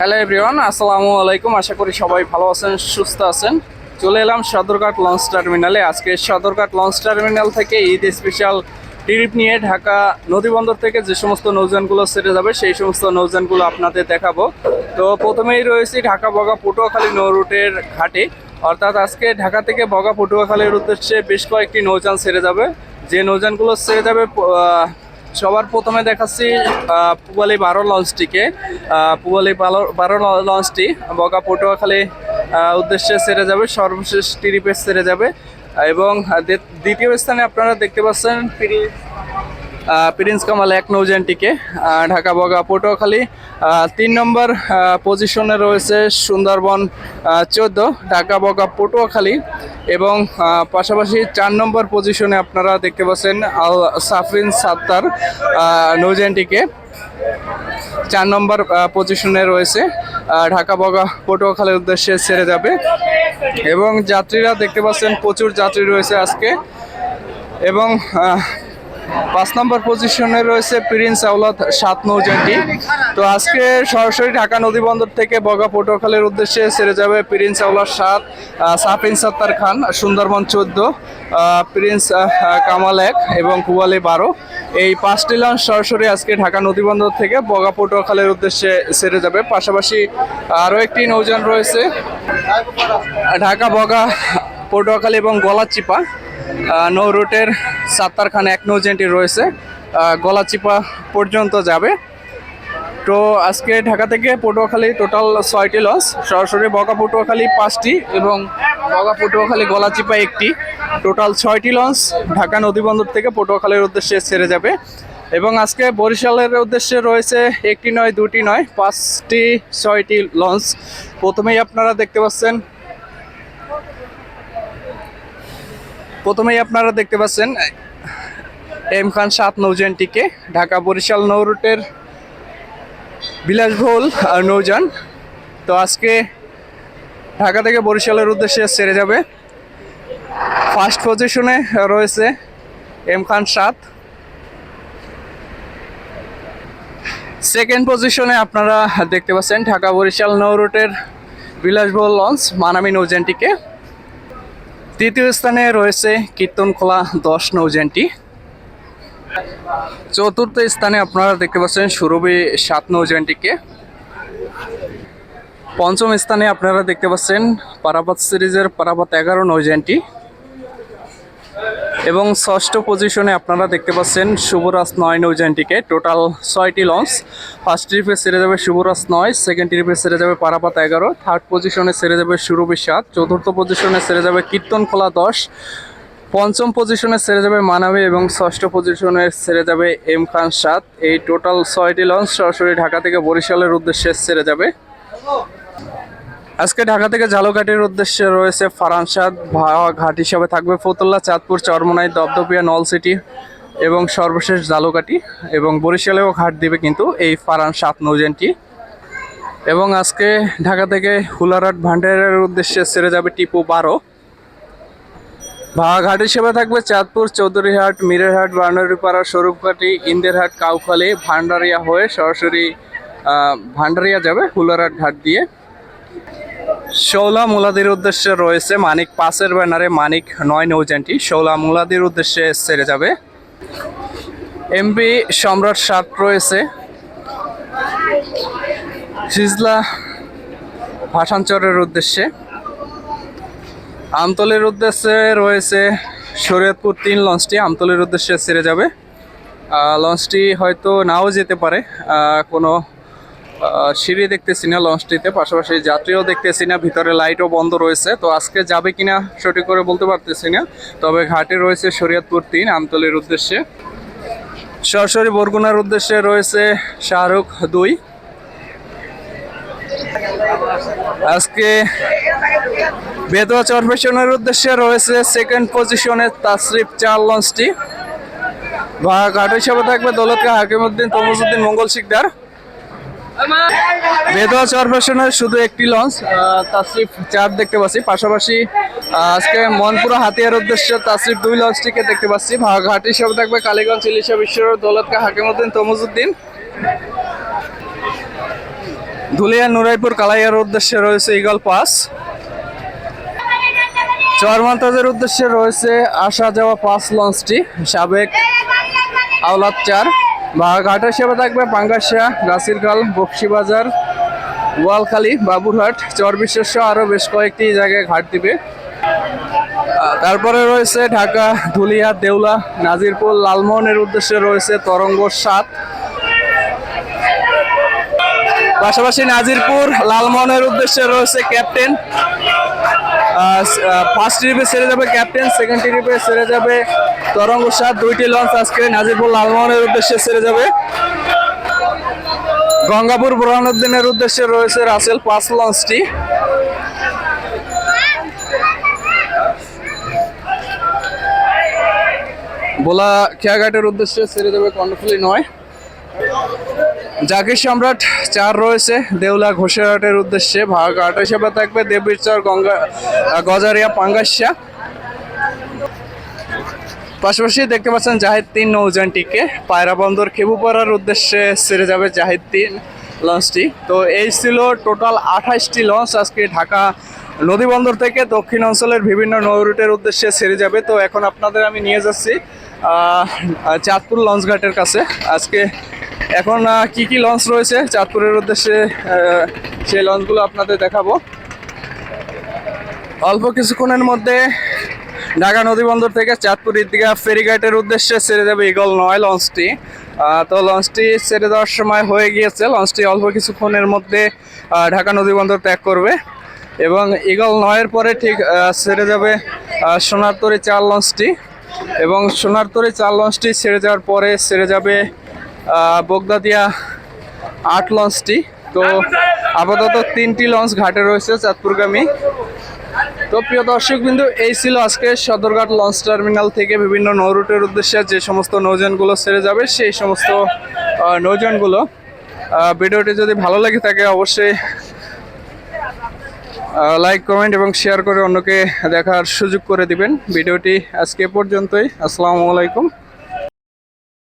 Hello everyone আসসালামু আলাইকুম আশা করি সবাই ভালো আছেন সুস্থ আছেন চলে এলাম সদরঘাট লঞ্চ টার্মিনালে আজকে সদরঘাট লঞ্চ টার্মিনাল থেকে ঈদ স্পেশাল ট্রিপ নিয়ে ঢাকা নদীবন্দর থেকে যে সমস্ত নৌযানগুলো সেরে যাবে সেই সমস্ত নৌযানগুলো আপনাদের দেখাবো তো প্রথমেই রয়েছে ঢাকা বগা পটুয়াখালী নৌ রুটের ঘাটে অর্থাৎ আজকে ঢাকা থেকে বগা পটুয়াখালীর উদ্দেশ্যে বেশ কয়েকটি নৌযান সেরে যাবে যে নৌযানগুলো সেরে যাবে সবার প্রথমে দেখাচ্ছি পুবালি বারো লঞ্চটিকে। পুবালি বারো লঞ্চটি বগা পটুয়াখালী উদ্দেশ্যে সেরে যাবে, সর্বশেষ ট্রিপে সেরে যাবে। এবং দ্বিতীয় স্থানে আপনারা দেখতে পাচ্ছেন প্রিন্স কামাল এক নৌযানটিকে আহ, ঢাকা বগা পটুয়াখালী। তিন নম্বর পজিশনে রয়েছে সুন্দরবন চোদ্দ ঢাকা বগা পটুয়াখালী। এবং পাশাপাশি চার নম্বর পজিশনে আপনারা দেখতে পাচ্ছেন আল সাফরিন সাত্তার আহ, নৌযানটিকে চার নম্বর পজিশনে রয়েছে ঢাকা বগা পটুয়াখালীর উদ্দেশ্যে ছেড়ে যাবে। এবং যাত্রীরা দেখতে পাচ্ছেন প্রচুর যাত্রী রয়েছে আজকে। এবং পাঁচ নম্বর পজিশনে রয়েছে প্রিন্স আউলাদ সাত নৌজানটি তো আজকে সরাসরি ঢাকা নদী বন্দর থেকে বগা পটুয়াখালীর উদ্দেশ্যে ছেড়ে যাবে প্রিন্স আউলাদ সাত সাফিন সত্তার খান, সুন্দরবন চোদ্দ প্রিন্স কামাল এক এবং কুয়ালি বারো। এই পাঁচটি লঞ্চ সরাসরি আজকে ঢাকা নদী বন্দর থেকে বগা পটুয়াখালীর উদ্দেশ্যে ছেড়ে যাবে। পাশাপাশি আরও একটি নৌযান রয়েছে, ঢাকা বগা পটুয়াখালী এবং গলাচিপা। নৌ রুটের সাত্তারখান এক নৌ নৌজেনটি রয়েছে গলাচিপা পর্যন্ত যাবে। তো আজকে ঢাকা থেকে পটুয়াখালী টোটাল ছয়টি লঞ্চ সরাসরি বগা পটুয়াখালী পাঁচটি এবং বগা পটুয়াখালী গলাচিপা একটি। টোটাল ছয়টি লঞ্চ ঢাকা নদীবন্দর থেকে পটুয়াখালীর উদ্দেশ্যে ছেড়ে যাবে। এবং আজকে বরিশালের উদ্দেশ্যে রয়েছে একটি নয়, দুটি নয়, পাঁচটি, ছয়টি লঞ্চ প্রথমেই আপনারা দেখতে পাচ্ছেন প্রথমেই আপনারা দেখতে পাচ্ছেন, এম খান সাত নৌজানটিকে ঢাকা বরিশাল নৌ রুটের বিলাসবহুল নৌজান তো আজকে ঢাকা থেকে বরিশালের উদ্দেশ্যে ছেড়ে যাবে। ফার্স্ট পজিশনে রয়েছে এম খান সাত। সেকেন্ড পজিশনে আপনারা দেখতে পাচ্ছেন ঢাকা বরিশাল নৌ রুটের বিলাসবহুল লঞ্চ মানামি নৌযানটিকে তৃতীয় স্থানে রয়েছে কীর্তনখোলা দশ নৌজানটি চতুর্থ স্থানে আপনারা দেখতে পাচ্ছেন সুরভি সাত নৌজানটিকে পঞ্চম স্থানে আপনারা দেখতে পাচ্ছেন পারাপাত সিরিজের পারাপাত এগারো নৌযানটি এবং ষষ্ঠ পজিশনে আপনারা দেখতে পাচ্ছেন শুভরাজ নয় নৌযানটিকে টোটাল ছয়টি লঞ্চ ফার্স্ট ট্রিপে সেরে যাবে শুভরাজ নয় সেকেন্ড ট্রিপে সেরে যাবে পারাপাত এগারো থার্ড পজিশনে সেরে যাবে সুরভি সাত, চতুর্থ পজিশনে সেরে যাবে কীর্তনখোলা দশ, পঞ্চম পজিশনে সেরে যাবে মানাবী এবং ষষ্ঠ পজিশনে সেরে যাবে এম খান সাত। এই টোটাল ছয়টি লঞ্চ সরাসরি ঢাকা থেকে বরিশালের উদ্দেশ্যে সেরে যাবে। আজকে ঢাকা থেকে ঝালকাঠির উদ্দেশ্যে রয়েছে ফারানসাদ ভাওয়া ঘাট হিসাবে থাকবে ফতুল্লা, চাঁদপুর, চরমনাই, দপদপিয়া, নল সিটি এবং সর্বশেষ ঝালকাঠি এবং বরিশালেও ঘাট দিবে কিন্তু এই ফারান সাত নৌজেনটি এবং আজকে ঢাকা থেকে হুলারাট ভান্ডারের উদ্দেশ্যে সেরে যাবে টিপু বারো। ভাড়াঘাট হিসেবে থাকবে চাঁদপুর, চৌধুরীহাট, মিরেরহাট বানারীপাড়া স্বরূপঘাটি, ইন্দেরহাট, কাউখালী, ভান্ডারিয়া হয়ে সরাসরি ভান্ডারিয়া যাবে হুলারহাট ঘাট দিয়ে। শৌলা মুলাদির উদ্দেশ্যে রয়েছে মানিক পাসের ব্যানারে মানিক নয় নৌযানটি শৌলা মুলাদির উদ্দেশ্যে সেরে যাবে। এমপি সম্রাট সাত রয়েছে। সিজলা ভাষাঞ্চরের উদ্দেশ্যে। আমতলের উদ্দেশ্যে রয়েছে শরীয়তপুর তিন লঞ্চটি। আমতলের উদ্দেশ্যে ছেড়ে যাবে। লঞ্চটি হয়তো নাও যেতে পারে। কোনো সিঁড়ি দেখতেছি না লঞ্চটিতে পাশাপাশি যাত্রীও দেখতেছি না, ভিতরে লাইটও বন্ধ রয়েছে। তো আজকে যাবে কিনা সঠিক করে বলতে পারতেছি না। তবে ঘাটে রয়েছে শরীয়তপুর তিন, আমতলের উদ্দেশ্যে। সরাসরি বরগুনার উদ্দেশ্যে রয়েছে শাহরুখ দুই। আজকে বেদুয়া চরপেশনের উদ্দেশ্যে রয়েছে সেকেন্ড পজিশনে তাসরিফ চার লঞ্চটি বা ঘাট হিসাবে থাকবে দৌলতকা হাকিমউদ্দিন তমজুদ্দিন, মঙ্গল শিকদার। বেদুয়া চরপেশনের শুধু একটি লঞ্চ তাসরিফ চার দেখতে পাচ্ছি। পাশাপাশি আজকে মনপুরা হাতিয়ার উদ্দেশ্যে তাসরিফ দুই লঞ্চটিকে দেখতে পাচ্ছি। ঘাট হিসাবে থাকবে কালীগঞ্জ, ইলিশা বিশ্ব দৌলতকা হাকিমউদ্দিন তমজুদ্দিন ধুলিয়া, নুরাইপুর, কালাইয়ার উদ্দেশ্যে রয়েছে ইগল পাস। চরমন্তাজের উদ্দেশ্যে রয়েছে আসা যাওয়া পাস লঞ্চটি। সাবেক আওলাদ চার। বা ঘাট হিসেবে থাকবে পাঙ্গাসা গাছিরখাল বক্সিবাজার ওয়ালখালী বাবুরহাট চরবিশ্বেশ্ব আরও বেশ কয়েকটি জায়গায় ঘাট দিবে। তারপরে রয়েছে ঢাকা, ধুলিয়া, দেউলা, নাজিরপুর, লালমোহনের উদ্দেশ্যে রয়েছে তরঙ্গ সাত। পাশাপাশি নাজিরপুর, লালমোহনের উদ্দেশ্যে রয়েছে ক্যাপ্টেন। ফার্স্ট ট্রিপে ছেড়ে যাবে ক্যাপ্টেন সেকেন্ড ট্রিপে ছেড়ে যাবে তরঙ্গ সাত, দুইটি লঞ্চ আজকে নাজিরপুর লালমোহনের উদ্দেশ্যে ছেড়ে যাবে। গঙ্গাপুর বুরহানুদ্দিনের উদ্দেশ্যে রয়েছে রাসেল পাঁচ লঞ্চটি বোলা খেয়াঘাটের উদ্দেশ্যে ছেড়ে যাবে কর্ণফুলি নয়। জাকির সম্রাট চার রয়েছে, দেউলা ঘোষেরহাটের উদ্দেশ্যে। ভাগ আট হিসেবে থাকবে দেবীরচর গঙ্গা গজারিয়া পাঙ্গাসিয়া পাশাপাশি দেখতে পাচ্ছেন জাহিদ তিন নৌযানটিকে। পায়রা বন্দর খেবুপাড়ার উদ্দেশ্যে সেরে যাবে জাহিদ তিন লঞ্চটি। তো এই ছিল টোটাল আঠাশটি লঞ্চ। আজকে ঢাকা নদী বন্দর থেকে দক্ষিণ অঞ্চলের বিভিন্ন নৌ রুটের উদ্দেশ্যে ছেড়ে যাবে। তো এখন আপনাদের আমি নিয়ে যাচ্ছি চাঁদপুর লঞ্চ ঘাটের কাছে। আজকে এখন কি কি লঞ্চ রয়েছে চাঁদপুরের উদ্দেশ্যে? সেই লঞ্চগুলো আপনাদের দেখাবো। অল্প কিছুক্ষণের মধ্যে ঢাকা নদী বন্দর থেকে চাঁদপুর ঈদগাহ ফেরিঘাটের উদ্দেশ্যে ছেড়ে যাবে ইগল নয় লঞ্চটি তো লঞ্চটি ছেড়ে দেওয়ার সময় হয়ে গিয়েছে। লঞ্চটি অল্প কিছুক্ষণের মধ্যে ঢাকা নদী বন্দর ত্যাগ করবে। এবং ইগল নয়ের পরে ঠিক ছেড়ে যাবে সোনারতরী চার লঞ্চটি এবং সোনারতরী চার লঞ্চটি ছেড়ে যাওয়ার পরে ছেড়ে যাবে বগদাদিয়া আট লঞ্চটি। তো আপাতত তিনটি লঞ্চ ঘাটে রয়েছে চাঁদপুরগামী। তো প্রিয় দর্শক বিন্দু এই ছিল আজকে সদরঘাট লঞ্চ টার্মিনাল থেকে বিভিন্ন নৌরুটের উদ্দেশ্যে যে সমস্ত নৌযানগুলো ছেড়ে যাবে সেই সমস্ত আহ, ভিডিওটি যদি ভালো লাগে থাকে অবশ্যই লাইক কমেন্ট এবং শেয়ার করে অন্যকে দেখার সুযোগ করে দিবেন। ভিডিওটি আজকে পর্যন্তই। আসসালামু আলাইকুম।